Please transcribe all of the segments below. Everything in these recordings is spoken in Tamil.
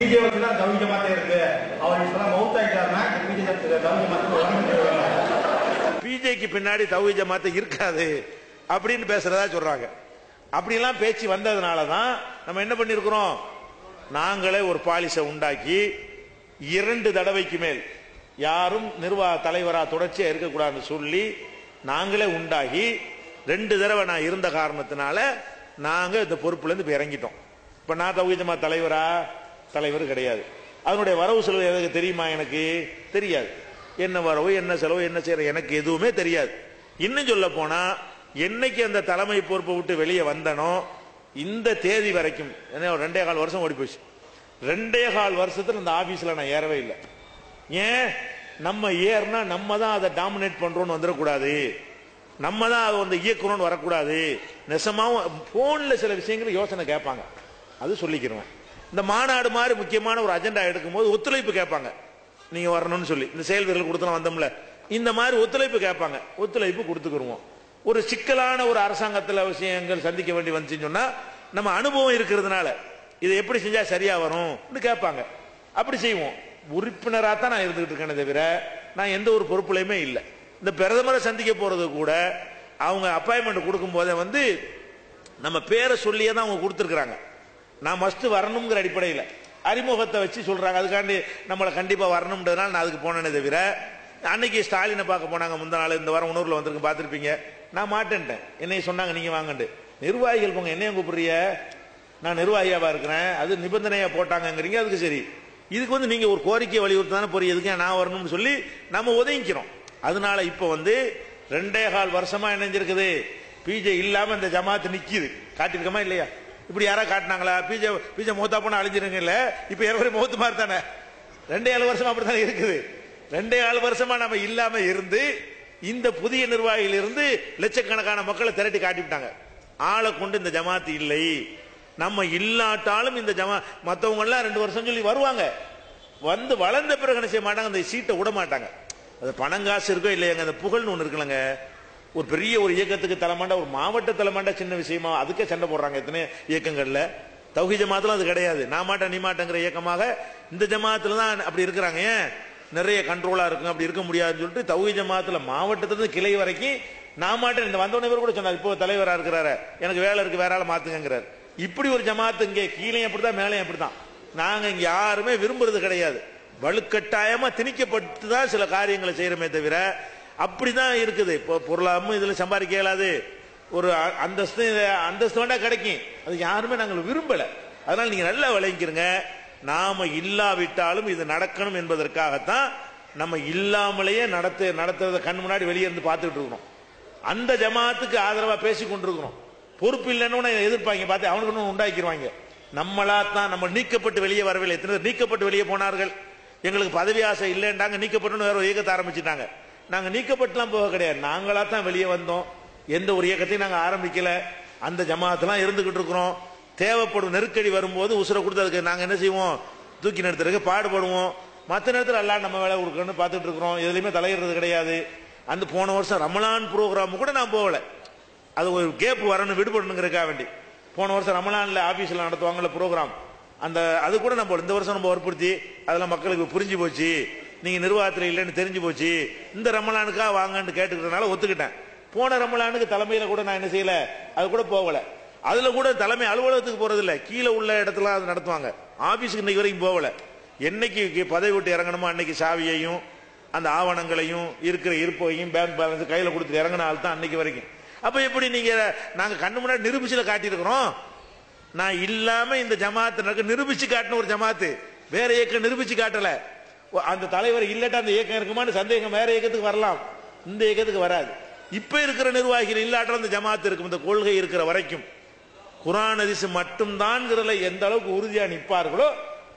பிஜே வந்து தான் இருக்கு. அவர் இப்பதான் மவுத் ஆயிட்டாருன்னா பிஜே பிஜேக்கு பின்னாடி தௌஹி மாத்த இருக்காது அப்படின்னு பேசுறதா சொல்றாங்க. அப்படிலாம் பேச்சு வந்ததுனால தான் நம்ம என்ன பண்ணிருக்கிறோம்? நாங்களே ஒரு பாலிசை உண்டாக்கி இரண்டு தடவைக்கு மேல் யாரும் நிர்வாக தலைவரா தொடர்ச்சியா இருக்கக்கூடாதுன்னு சொல்லி நாங்களே உண்டாகி ரெண்டு தடவை நான் இருந்த காரணத்தினால நாங்க இந்த பொறுப்புல இருந்து இறங்கிட்டோம். இப்ப நான் தௌஹி ஜமாத் தலைவர் கிடையாது. அதனுடைய வரவு செலவு எனக்கு தெரியுமா எனக்கு? தெரியாது. என்ன வரவு என்ன செலவு என்ன செய்யற எனக்கு எதுவுமே தெரியாது. இன்னும் சொல்ல போனா என்னைக்கு அந்த தலைமை பொறுப்பை விட்டு வெளியே வந்தனோ இந்த தேதி வரைக்கும் ஏன்னா ஒரு ரெண்டே கால் வருஷம் ஓடி போச்சு ரெண்டே கால் வருஷத்துல இந்த ஆபீஸ்ல நான் ஏறவே இல்லை. ஏன்? நம்ம ஏறினா நம்ம தான் அதை டாமினேட் பண்றோம்னு வந்துடக்கூடாது. நம்ம தான் அதை வந்து இயக்கணும்னு வரக்கூடாது. நெசமாவும் போன்ல சில விஷயங்கள் யோசனை கேட்பாங்க. அது சொல்லிக்கிறேன் இந்த மாநாடு மாதிரி முக்கியமான ஒரு அஜெண்டா எடுக்கும்போது ஒத்துழைப்பு கேட்பாங்க. நீங்க வரணும்னு சொல்லி. இந்த செயல் வீரர்கள் கொடுத்தலாம் வந்தோம்ல. இந்த மாதிரி ஒத்துழைப்பு கேட்பாங்க. ஒத்துழைப்பு கொடுத்துக்கிடுவோம். ஒரு சிக்கலான ஒரு அரசாங்கத்தில் விஷயங்கள் சந்திக்க வேண்டி வந்துச்சுன்னு சொன்னா நம்ம அனுபவம் இருக்கிறதுனால இதை எப்படி செஞ்சா சரியா வரும்னு கேட்பாங்க. அப்படி செய்வோம். உறுப்பினராக தான் நான் இருந்துகிட்டு இருக்கேனே தவிர நான் எந்த ஒரு பொறுப்புலையுமே இல்லை. இந்த பிரதமரை சந்திக்க போறது கூட அவங்க அப்பாயின்மெண்ட் கொடுக்கும் போதே வந்து நம்ம பேரை சொல்லியே தான் அவங்க கொடுத்துருக்குறாங்க. நான் மஸ்ட் வரணுங்கிற அடிப்படையில். அறிமுகத்தை வச்சு சொல்றாங்க. அதுக்காண்டி நம்மளை கண்டிப்பாக வரணும்ன்றதுனால நான் அதுக்கு போனேனே தவிர அன்னைக்கு ஸ்டாலினை பார்க்க போனாங்க முந்த நாள். இந்த வாரம் உணர்வில் வந்திருக்கு பார்த்துருப்பீங்க. நான் மாட்டேன்ட்டேன். என்னைய சொன்னாங்க நீங்கள் வாங்கண்டு நிர்வாகிகள் போங்க என்னையும் கூப்பிடுறிய நான் நிர்வாகியாவா இருக்கிறேன். அது நிபந்தனையாக போட்டாங்கங்கிறீங்க அதுக்கு சரி. இதுக்கு வந்து நீங்கள் ஒரு கோரிக்கை வலியுறுத்தி தானே போறீங்க. எதுக்கு நான் வரணும்னு சொல்லி நம்ம உதவிக்கிறோம் அதனால இப்போ வந்து ரெண்டே கால் வருஷமாக இணைஞ்சிருக்குது. பிஜே இல்லாமல் இந்த ஜமாத்து நிற்கிது காட்டிருக்கமா இல்லையா? இப்படி யாராவது காட்டினாங்களா? பிஜே பிஜே மூத்தா போன அழிஞ்சிருங்க இல்ல இப்ப ஏற்கனவே மூத்து மாதிரி தானே? ரெண்டே ஏழு வருஷமா அப்படித்தானே இருக்குது. ரெண்டே ஏழு வருஷமா நம்ம இல்லாம இருந்து இந்த புதிய நிர்வாகியிலிருந்து இருந்து லட்சக்கணக்கான மக்களை திரட்டி காட்டிவிட்டாங்க ஆளை கொண்டு இந்த ஜமாத்து இல்லை. நம்ம இல்லாட்டாலும் இந்த ஜமா மத்தவங்க எல்லாம் ரெண்டு வருஷம் சொல்லி வருவாங்க. வந்து வளர்ந்த பிறகு என்ன செய்ய மாட்டாங்க? அந்த சீட்டை விட மாட்டாங்க. அது பணம் காசு இருக்கோ இல்லையாங்க? அந்த புகழ்னு ஒன்று இருக்குல்லங்க. ஒரு பெரிய ஒரு இயக்கத்துக்கு தலைமாண்டா ஒரு மாவட்ட தலைமாண்டா சின்ன விஷயமா அதுக்கே சண்டை போடுறாங்க எத்தனை இயக்கங்கள்ல. தௌஹி ஜமாத்துல அது கிடையாது. நான் மாட்டேன் நீ மாட்டேங்கிற இயக்கமாக இந்த ஜமாத்துல தான் அப்படி இருக்கிறாங்க. ஏன்? நிறைய கண்ட்ரோலா இருக்கும் அப்படி இருக்க முடியாதுன்னு சொல்லிட்டு தௌஹி ஜமாத்துல மாவட்டத்திலிருந்து கிளை வரைக்கும் நான் மாட்டேன். இந்த வந்தவன பேர் கூட சொன்னார் இப்போ தலைவரா இருக்கிறாரு. எனக்கு வேலை இருக்கு வேற ஆளை மாத்துங்கிறார் இப்படி ஒரு ஜமாத்து இங்கே கீழே அப்படிதான் மேலே அப்படிதான் நாங்க இங்க யாருமே விரும்புறது கிடையாது. வலுக்கட்டாயமா திணிக்கப்பட்டு தான் சில காரியங்களை செய்யறமே தவிர அப்படிதான் இருக்குது. இப்போ பொருளாமும் இதுல சம்பாதிக்க இயலாது. ஒரு அ- அந்தஸ்து அந்தஸ்து வேண்டா கிடைக்கும். அது யாருமே நாங்கள் விரும்பல. அதனால நீங்க நல்லா விளைவிக்கிறங்க நாம இல்லாவிட்டாலும் இது நடக்கணும் என்பதற்காகத்தான் நம்ம இல்லாமலேயே நடத்த நடத்துறத கண் முன்னாடி வெளியே இருந்து பார்த்துட்டு இருக்கிறோம் அந்த ஜமாத்துக்கு ஆதரவா பேசி கொண்டிருக்கிறோம் பொறுப்பு இல்லைன்னு எதிர்ப்பாங்க. பார்த்து அவனுக்கு உண்டாக்கிடுவாங்க நம்மளா தான் நம்ம நீக்கப்பட்டு வெளியே வரவில்லை. எத்தனை நீக்கப்பட்டு வெளியே போனார்கள்? எங்களுக்கு பதவி ஆசை இல்லைன்றாங்க. நீக்கப்பட்டு வேற ஒரு இயக்கத்தை ஆரம்பிச்சிட்டாங்க. நாங்கள் நீக்கப்பட்டுலாம் போக கிடையாது. நாங்களாக தான் வெளியே வந்தோம். எந்த ஒரு இயக்கத்தையும் நாங்கள் ஆரம்பிக்கல. அந்த ஜமாத்தெல்லாம் இருந்துகிட்டு இருக்கிறோம். தேவைப்படும் நெருக்கடி வரும்போது உசுரை கொடுத்து அதுக்கு நாங்கள் என்ன செய்வோம்? தூக்கி நிறுத்துறதுக்கு பாடுபடுவோம். மற்ற நேரத்தில் எல்லாம் நம்ம வேலை கொடுக்கணும்னு பார்த்துட்டு இருக்கிறோம். எதுலையுமே தலையிடுறது கிடையாது. அந்த போன வருஷம் ரமலான் ப்ரோக்ராம் கூட நான் போகல. அது ஒரு கேப் வரணும் விடுபடணுங்கிறக்கா வேண்டி. போன வருஷம் ரமலானில் ஆஃபீஸில் நடத்துவாங்கல்ல ப்ரோக்ராம் அந்த அது கூட நம்ம இந்த வருஷம் நம்ம வற்புறுத்தி அதெல்லாம் மக்களுக்கு புரிஞ்சு போச்சு. நீங்க நிர்வாகத்தில் இல்லைன்னு தெரிஞ்சு போச்சு. இந்த ரமலானுக்காக வாங்கன்னு கேட்டுக்கிறதுனால ஒத்துக்கிட்டேன். போன ரமலானுக்கு தலைமையில கூட நான் என்ன செய்யல அது கூட போகல. அதுல கூட தலைமை அலுவலகத்துக்கு போறது இல்ல கீழே உள்ள இடத்துல அது நடத்துவாங்க. ஆஃபீஸுக்கு இன்னைக்கு வரைக்கும் போகல. என்னைக்கு பதவி விட்டு இறங்கணுமோ அன்னைக்கு சாவியையும் அந்த ஆவணங்களையும் இருக்கிற இருப்பையும் பேங்க் பேலன்ஸ் கையில கொடுத்து இறங்கின தான் அன்னைக்கு வரைக்கும். அப்ப எப்படி நீங்க நாங்க கண்ணு முன்னாடி நிரூபிச்சுல காட்டியிருக்கிறோம்? நான் இல்லாம இந்த ஜமாத்து நிரூபிச்சு காட்டின ஒரு ஜமாத்து. வேற இயக்கம் நிரூபிச்சு காட்டல. அந்த தலைவர் இல்லட்டா அந்த இயக்கம் இருக்குமான்னு சந்தேகம் வேற இயக்கத்துக்கு வரலாம். இந்த இயக்கத்துக்கு வராது. இப்ப இருக்கிற நிர்வாகிகள் இல்லாட்ட அந்த ஜமாத்து இருக்கும். இந்த கொள்கை இருக்கிற வரைக்கும். குரான் அதிசு மட்டும்தான்ங்கிறதுல எந்த அளவுக்கு உறுதியா நிற்பார்களோ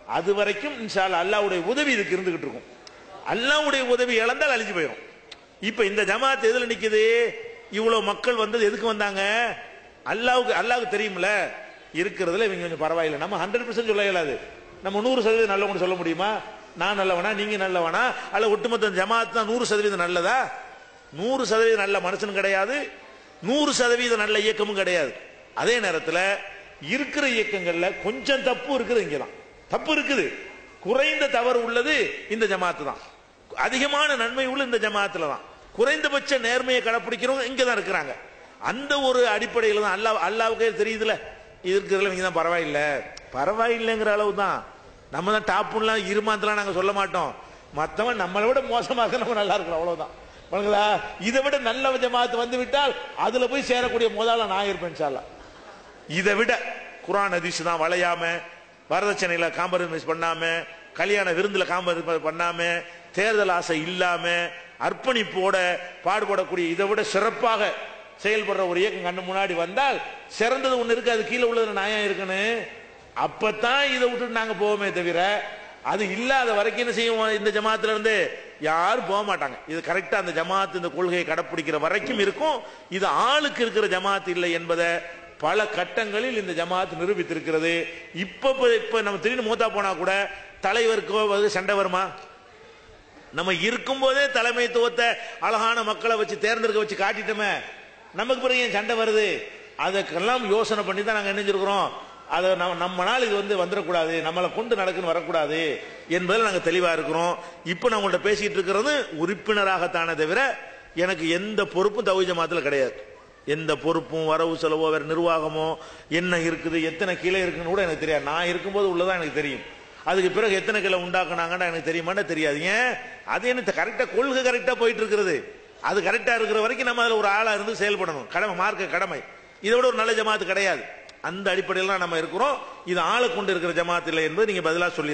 அது வரைக்கும் இன்ஷால் அல்லாஹ்வுடைய உதவி இதுக்கு இருந்துகிட்டு இருக்கும். அல்லாஹ்வுடைய உதவி இழந்தால் அழிஞ்சு போயிடும் இப்ப இந்த ஜமாத் எதுல நிக்குது? இவ்வளவு மக்கள் வந்தது எதுக்கு வந்தாங்க? அல்லாவுக்கு அல்லாவுக்கு தெரியும்ல? இருக்கிறதுல இவங்க கொஞ்சம் பரவாயில்லை. நம்ம ஹண்ட்ரட் பர்சன்ட் சொல்ல இயலாது. நம்ம நூறு சதவீதம் நல்லவங்க சொல்ல முடியுமா? நான் நல்லவனா நீங்க நல்லவனா? அல்ல ஒட்டுமொத்த ஜமாத் தான் நூறு சதவீதம் நல்லதா? நூறு சதவீதம் நல்ல மனுஷனும் கிடையாது. நூறு சதவீதம் நல்ல இயக்கமும் கிடையாது. அதே நேரத்தில் இருக்கிற இயக்கங்கள்ல கொஞ்சம் தப்பு இருக்குது இங்கதான். தப்பு இருக்குது. குறைந்த தவறு உள்ளது இந்த ஜமாத்து தான். அதிகமான நன்மை உள்ள இந்த ஜமாத்துல தான். குறைந்தபட்ச நேர்மையை கடைப்பிடிக்கிறவங்க இங்க தான் இருக்கிறாங்க. அந்த ஒரு அடிப்படையில் தான் அல்லாஹ் அல்லாவுக்கே தெரியுதுல. இருக்கிறதுல நீங்க தான் பரவாயில்லை. பரவாயில்லைங்கிற அளவு தான் நம்ம தான் டாப்புலாம் இருமாந்தலாம் நாங்கள் சொல்ல மாட்டோம். மற்றவன் நம்மளை விட மோசமாக நம்ம நல்லா இருக்கிறோம் அவ்வளோதான் பண்ணுங்களா இதை விட நல்ல ஜமாத்து வந்து விட்டால் அதுல போய் சேரக்கூடிய முதல்ல நான் இருப்பேன் இன்ஷா இதை விட குரான் ஹதீஸ் தான் வளையாம வரதட்சணையில காம்பரமைஸ் பண்ணாம கல்யாண விருந்துல காம்பரமைஸ் பண்ணாம தேர்தல் ஆசை இல்லாம அர்ப்பணிப்போட பாடுபடக்கூடிய இதை விட சிறப்பாக செயல்படுற ஒரு இயக்கம் கண்ணு முன்னாடி வந்தால் சிறந்தது ஒன்று இருக்கு அது கீழே உள்ளது நியாயம் இருக்குன்னு அப்பத்தான் இதை விட்டுட்டு நாங்க போவோமே தவிர அது இல்லாத வரைக்கும் என்ன செய்வோம்? இந்த ஜமாத்துல இருந்து யாரும் போக மாட்டாங்க. இது கரெக்டா அந்த ஜமாத் இந்த கொள்கையை கடைப்பிடிக்கிற வரைக்கும் இருக்கும். இது ஆளுக்கு இருக்கிற ஜமாத் இல்லை என்பதை பல கட்டங்களில் இந்த ஜமாத் நிரூபித்திருக்கிறது. இப்ப இப்ப நம்ம திடீர்னு மூத்தா போனா கூட தலைவருக்கோ சண்டை வருமா? நம்ம இருக்கும் போதே தலைமைத்துவத்தை அழகான மக்களை வச்சு தேர்ந்தெடுக்க வச்சு காட்டிட்டோமே. நமக்கு பிறகு ஏன் சண்டை வருது? அதுக்கெல்லாம் யோசனை பண்ணி தான் நாங்கள் நினைஞ்சிருக்கிறோம் அதை நம்ம நம்மளால் இது வந்து வந்துடக்கூடாது நம்மளை கொண்டு நடக்குன்னு வரக்கூடாது என்பதில் நாங்கள் தெளிவாக இருக்கிறோம். இப்போ நான் உங்கள்கிட்ட பேசிக்கிட்டு இருக்கிறது உறுப்பினராகத்தானே தவிர எனக்கு எந்த பொறுப்பும் தகுதி ஜமாத்தில் கிடையாது. எந்த பொறுப்பும் வரவு செலவோ வேறு நிர்வாகமோ என்ன இருக்குது எத்தனை கீழே இருக்குன்னு கூட எனக்கு தெரியாது. நான் இருக்கும்போது உள்ளதான் எனக்கு தெரியும். அதுக்கு பிறகு எத்தனை கிலோ உண்டாக்குனாங்கன்னு எனக்கு தெரியுமான்னு தெரியாது. ஏன்? அது என்ன கரெக்டாக கொள்கை கரெக்டாக போயிட்டு இருக்கிறது அது கரெக்டாக இருக்கிற வரைக்கும் நம்ம அதில் ஒரு ஆளாக இருந்து செயல்படணும். கடமை மார்க்க கடமை. இதை விட ஒரு நல்ல ஜமாத்து கிடையாது. அந்த அடிப்படையில் நம்ம இருக்கிறோம். இது ஆளை கொண்டு இருக்கிற ஜமாத் இல்லை என்பது நீங்க பதிலா சொல்லி